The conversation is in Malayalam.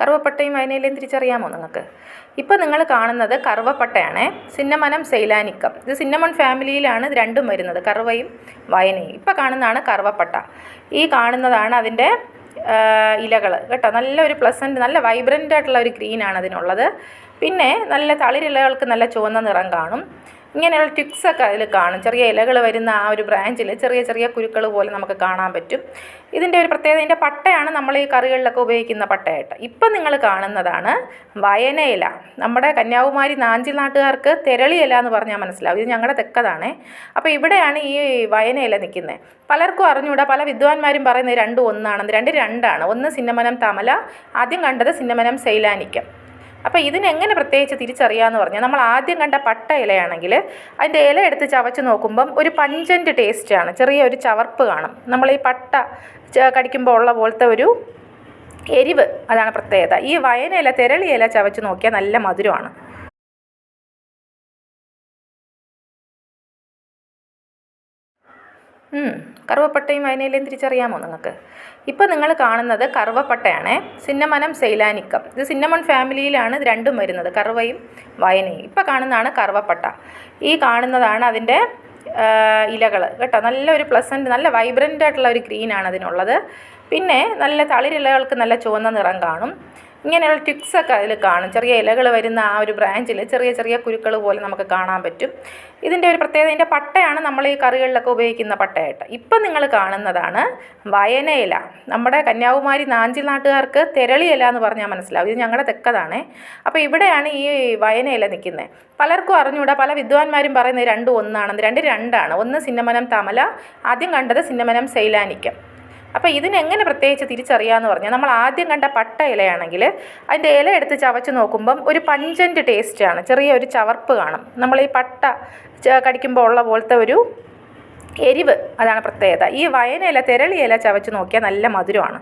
കറുവപ്പട്ടയും വയനയിലയും തിരിച്ചറിയാമോ നിങ്ങൾക്ക്? ഇപ്പോൾ നിങ്ങൾ കാണുന്നത് കറുവപ്പട്ടയാണേ. സിന്നമനം സെയ്ലാനിക്കം ഇത് സിന്നമൺ ഫാമിലിയിലാണ് രണ്ടും വരുന്നത് കറുവയും വയനയും ഇപ്പോൾ കാണുന്നതാണ് കറുവപ്പട്ട. ഈ കാണുന്നതാണ് അതിന്റെ ഇലകൾ കേട്ടോ? നല്ലൊരു പ്ലസന്റ് നല്ല വൈബ്രന്റ് ആയിട്ടുള്ള ഒരു ഗ്രീനാണ് അതിനുള്ളത്. പിന്നെ നല്ല തളിരിലകൾക്ക് നല്ല ചുവന്ന നിറം കാണും. ഇങ്ങനെയുള്ള ടിക്സൊക്കെ അതിൽ കാണും. ചെറിയ ഇലകൾ വരുന്ന ആ ഒരു ബ്രാഞ്ചിൽ ചെറിയ ചെറിയ കുരുക്കൾ പോലെ നമുക്ക് കാണാൻ പറ്റും. ഇതിന്റെ ഒരു പ്രത്യേകത ഇതിന്റെ പട്ടയാണ് നമ്മൾ ഈ കറികളിലൊക്കെ ഉപയോഗിക്കുന്ന പട്ടയായിട്ട്. ഇപ്പം നിങ്ങൾ കാണുന്നതാണ് വയനയില നമ്മുടെ കന്യാകുമാരി നാഞ്ചിൽ നാട്ടുകാർക്ക് തെരളി ഇല എന്ന് പറഞ്ഞാൽ മനസ്സിലാവും. ഇത് ഞങ്ങളുടെ തെക്കതാണേ. അപ്പോൾ ഇവിടെയാണ് ഈ വയനയില നിൽക്കുന്നത് പലർക്കും അറിഞ്ഞുകൂടാ പല വിദ്വാൻമാരും പറയുന്നത് രണ്ടും ഒന്നാണെന്ന്. രണ്ട് രണ്ടാണ്. ഒന്ന് സിന്നമനം തമല ആദ്യം കണ്ടത് സിന്നമനം സെയ്ലാനിക്കം അപ്പോൾ ഇതിനെങ്ങനെ പ്രത്യേകിച്ച് തിരിച്ചറിയാമെന്ന് പറഞ്ഞാൽ നമ്മൾ ആദ്യം കണ്ട പട്ട ഇലയാണെങ്കിൽ അതിന്റെ ഇല എടുത്ത് ചവച്ച് നോക്കുമ്പം ഒരു പഞ്ചന്റ് ടേസ്റ്റാണ് ചെറിയ ഒരു ചവർപ്പ് കാണും. നമ്മൾ ഈ പട്ട കടിക്കുമ്പോൾ ഉള്ള പോലത്തെ ഒരു എരിവ് അതാണ് പ്രത്യേകത. ഈ വയനയില തെരളി ഇല ചവച്ച് നോക്കിയാൽ നല്ല മധുരമാണ്. കറുവപ്പട്ടയും വയനയിലയും തിരിച്ചറിയാമോ നിങ്ങൾക്ക്? ഇപ്പോൾ നിങ്ങൾ കാണുന്നത് കറുവപ്പട്ടയാണേ. സിന്നമനം സൈലാനിക്കം. ഇത് സിന്നമൺ ഫാമിലിയിലാണ് രണ്ടും വരുന്നത് കറുവയും വയനയും ഇപ്പോൾ കാണുന്നതാണ് കറുവപ്പട്ട. ഈ കാണുന്നതാണ് അതിന്റെ ഇലകൾ കേട്ടോ? നല്ലൊരു പ്ലസന്റ് നല്ല വൈബ്രന്റ് ആയിട്ടുള്ള ഒരു ഗ്രീനാണ് അതിനുള്ളത്. പിന്നെ നല്ല തളിരിലകൾക്ക് നല്ല ചുവന്ന നിറം കാണും. ഇങ്ങനെയുള്ള ടിക്സൊക്കെ അതിൽ കാണും. ചെറിയ ഇലകൾ വരുന്ന ആ ഒരു ബ്രാഞ്ചിൽ ചെറിയ ചെറിയ കുരുക്കൾ പോലെ നമുക്ക് കാണാൻ പറ്റും. ഇതിന്റെ ഒരു പ്രത്യേകത ഇതിന്റെ പട്ടയാണ് നമ്മൾ ഈ കറികളിലൊക്കെ ഉപയോഗിക്കുന്ന പട്ടയായിട്ട്. ഇപ്പം നിങ്ങൾ കാണുന്നതാണ് വയനയില നമ്മുടെ കന്യാകുമാരി നാഞ്ചിൽ നാട്ടുകാർക്ക് തെരളി ഇല എന്ന് പറഞ്ഞാൽ മനസ്സിലാവും. ഇത് ഞങ്ങളുടെ തെക്കതാണേ. അപ്പോൾ ഇവിടെയാണ് ഈ വയനയില നിൽക്കുന്നത് പലർക്കും അറിഞ്ഞുകൂടാ പല വിദ്വാൻമാരും പറയുന്നത് രണ്ടും ഒന്നാണെന്ന്. രണ്ട് രണ്ടാണ്. ഒന്ന് സിന്നമനം തമല ആദ്യം കണ്ടത് സിന്നമനം സെയ്ലാനിക്കം അപ്പോൾ ഇതിനെങ്ങനെ പ്രത്യേകിച്ച് തിരിച്ചറിയാമെന്ന് പറഞ്ഞാൽ നമ്മൾ ആദ്യം കണ്ട പട്ട ഇലയാണെങ്കിൽ അതിന്റെ ഇല എടുത്ത് ചവച്ച് നോക്കുമ്പം ഒരു പഞ്ചന്റ് ടേസ്റ്റാണ് ചെറിയ ഒരു ചവർപ്പ് കാണും. നമ്മൾ ഈ പട്ട കടിക്കുമ്പോൾ ഉള്ള പോലത്തെ ഒരു എരിവ് അതാണ് പ്രത്യേകത. ഈ വയനില തെരളി ഇല ചവച്ച് നോക്കിയാൽ നല്ല മധുരമാണ്.